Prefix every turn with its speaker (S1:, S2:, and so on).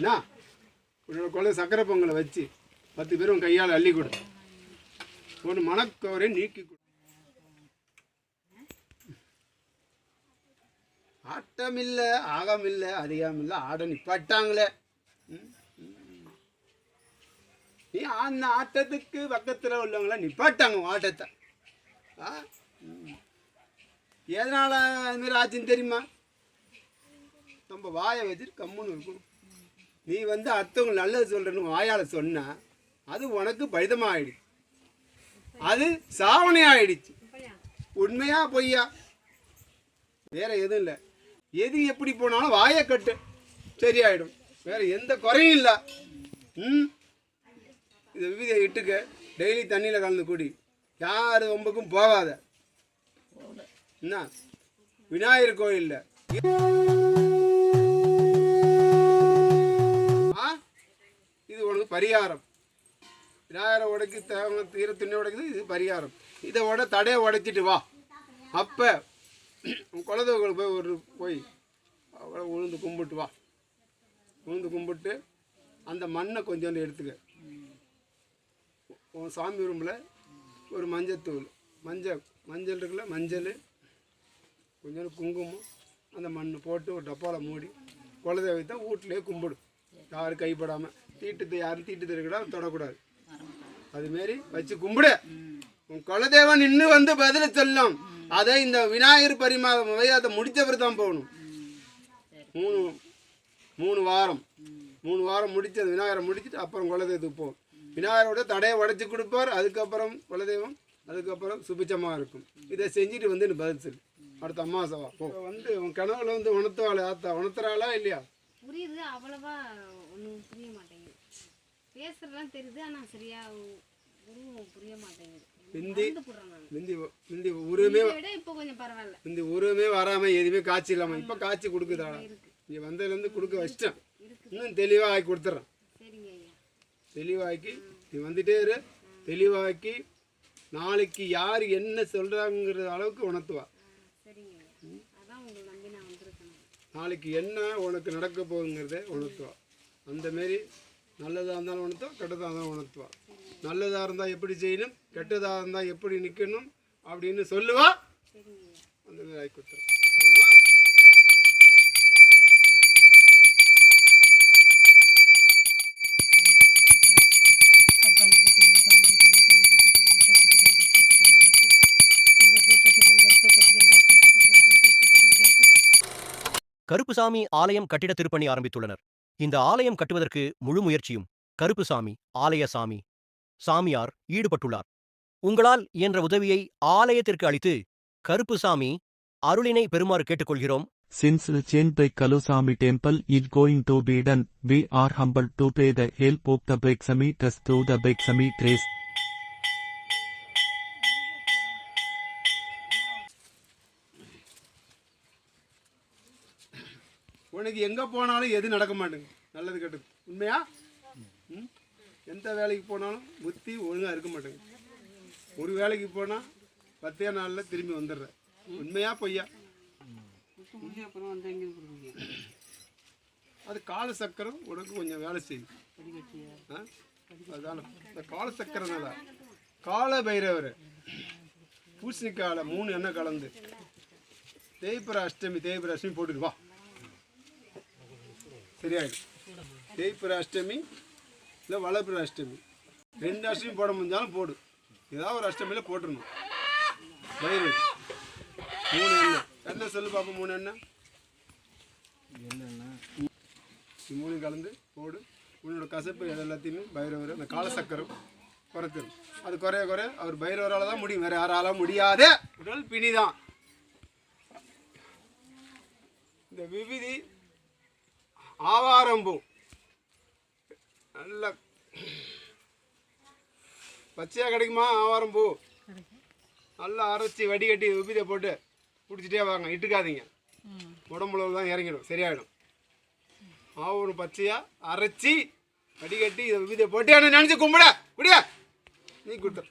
S1: என்ன உன்னோட குழந்தை சக்கரை பொங்கலை வச்சு பத்து பேரும் கையால் அள்ளி கொடு. ஒரு மனக்கவரை நீக்கி கொடு. ஆட்டம் இல்லை ஆகம் இல்லை அதிகம் இல்லை ஆட நிப்பாட்டாங்களே நீ அந்த ஆட்டத்துக்கு பக்கத்தில் உள்ளவங்கள நிப்பாட்டாங்க ஆட்டத்தை. ஆ எதனால் அதுமாரி ஆச்சுன்னு தெரியுமா? நம்ம வாயை வச்சுட்டு கம்முன்னு இருக்கும் நீ வந்து அடுத்தவங்க நல்லது சொல்கிறேன்னு வாயால் சொன்னால் அது உனக்கு பலிதமாகிடுச்சு அது சாவணை ஆயிடுச்சு உண்மையா பொய்யா? வேற எதுவும் இல்லை. எது எப்படி போனாலும் வாயை கட்டு. சரியாயிடும். வேற எந்த குறையும் இல்லை. ம்? இது விவிதை இட்டுக்க டெய்லி தண்ணியில் கலந்து குடி. யார் ரொம்பக்கும் போகாத. என்ன? விநாயகர் கோயிலில். பரிகாரம். விநாயகரை உடைக்கி தேவை தீர துணி உடைக்குது இது பரிகாரம். இதை விட தடையை உடைச்சிட்டு வா. அப்போ குலதெய்வங்கள் போய் ஒரு போய் அவ்வளோ உளுந்து கும்பிட்டு வா. உளுந்து கும்பிட்டு அந்த மண்ணை கொஞ்சோண்டு எடுத்துக்க. உன் சாமி ரூமில் ஒரு மஞ்சத்தூள் மஞ்சள் மஞ்சள் இருக்குல்ல மஞ்சள். கொஞ்சோண்டு குங்குமம் அந்த மண் போட்டு ஒரு டப்பாவில் மூடி குலதெய்வத்தை வீட்டிலே கும்பிடும் யாரும் கைப்படாமல் தீட்டு யாரும் தீட்டு தரக்கூடாது தொடக்கூடாது. அதுமாரி வச்சு கும்பிடு. உன் குலதெய்வம் நின்று வந்து பதில சொல்லும். அதை இந்த விநாயகர் பரிமா அதை முடிச்சவர் தான் போகணும். மூணு மூணு வாரம். மூணு வாரம் முடிச்சு அந்த விநாயகரை முடிச்சுட்டு அப்புறம் குலதெய்வத்துக்கு போகும் விநாயகரோட தடையை உடைச்சி கொடுப்பார். அதுக்கப்புறம் குலதெய்வம் அதுக்கப்புறம் சுபிச்சமாக இருக்கும். இதை செஞ்சுட்டு வந்து எனக்கு பதில் சொல்லு. அடுத்த அம்மாசவா போ. வந்து உன் கனவுல வந்து உணர்த்துவாள் ஆத்தா. உணர்த்துறாளா இல்லையா?
S2: புரியுது. அவ்வளவா ஒன்றும் புரிய மாட்டேங்குது. பேசுறதுலாம் தெரியுது ஆனால் சரியா உருவம் புரிய மாட்டேங்குது. நான்
S1: முந்தி முந்தி உருவமே
S2: இதை விட இப்போ கொஞ்சம் பரவாயில்ல.
S1: முந்தி உருவமே வராமல் எதுவுமே காய்ச்சி இல்லாமல் இப்போ காய்ச்சி கொடுக்குதாடா. இங்கே வந்ததுலேருந்து கொடுக்க வச்சிட்டேன். இன்னும் தெளிவாக ஆக்கி கொடுத்துட்றேன் தெளிவாக்கி நீ வந்துட்டே இரு. தெளிவாக்கி நாளைக்கு யார் என்ன சொல்கிறாங்கிற அளவுக்கு உணர்த்துவா. நாளைக்கு என்ன உனக்கு நடக்க போகுங்கிறத உணர்த்துவா. அந்த மாரி நல்லதாக இருந்தாலும் உணர்த்துவா கெட்டதாக இருந்தாலும் உணர்த்துவா. நல்லதாக இருந்தால் எப்படி செய்யணும் கெட்டதாக இருந்தால் எப்படி நிற்கணும் அப்படின்னு சொல்லுவா. அந்த மாதிரி ஆக்கி கொடுத்துரும்
S3: கருப்புசாமி ஆலயம் கட்டிட திருப்பணி ஆரம்பித்துள்ளனர். இந்த ஆலயம் கட்டுவதற்கு முழு முயற்சியும் கருப்புசாமி ஆலயசாமி சாமியார் ஈடுபட்டுள்ளார் உங்களால் இயன்ற உதவியை ஆலயத்திற்கு அளித்து கருப்புசாமி அருளினை பெறுமாறு கேட்டுக்கொள்கிறோம்
S4: Since the Chenpai Kalusami temple is going to be done, we are humbled to pay the help of the Beksami Trust through the Beksami Trace.
S1: உனக்கு எங்கே போனாலும் எது நடக்க மாட்டேங்குது. நல்லது கெட்டது. உண்மையா? ம்? எந்த வேலைக்கு போனாலும் புத்தி ஒழுங்காக இருக்க மாட்டேங்குது. ஒரு வேலைக்கு போனால் பத்தே நாளில் திரும்பி வந்துடுறேன் உண்மையா பொய்யா? அது கால சக்கரம் உனக்கு கொஞ்சம் வேலை செய்யும். ஆ? அதான. இந்த கால சக்கரனால கால பைரவர். பூசணிக்கால மூணு எண்ணெய் கலந்து. தேய்பிர அஷ்டமி தேய்பிர அஷ்டமி போட்டுட்டு வா. சரியாயிடும். தேய்பிர அஷ்டமி இல்லை வளர்பிற அஷ்டமி. ரெண்டு அஷ்டமி போட முடிஞ்சாலும் போடு. ஏதாவது ஒரு அஷ்டமியில் போட்டுடணும் பயிர் மூணு எண்ணெய். என்ன சொல்லு பார்ப்போம் மூணு எண்ணெய்? மூணு கலந்து போடு. உன்னோட கசப்பு எல்லாத்தையுமே பைரவர் அந்த கால சக்கரம் குறைத்திடும் அது குறைய குறைய அவர் பைரவரால் தான் முடியும். வேறு யாரால முடியாத உடல் பிணிதான். இந்த விவிதி ஆவாரம்பூ. நல்ல பச்சையாக கிடைக்குமா ஆவாரம்பூ? நல்லா அரைச்சி வடிகட்டி விபிதை போட்டு குடிச்சிட்டே வாங்க இட்டுக்காதீங்க. உடம்புல தான் இறங்கிடும் சரியாயிடும். ஆவூர் பச்சையாக அரைச்சி வடிகட்டி இதை விபிதை போட்டு என்ன நினச்சி கும்பிட குடியா நீ கொடுத்துரு.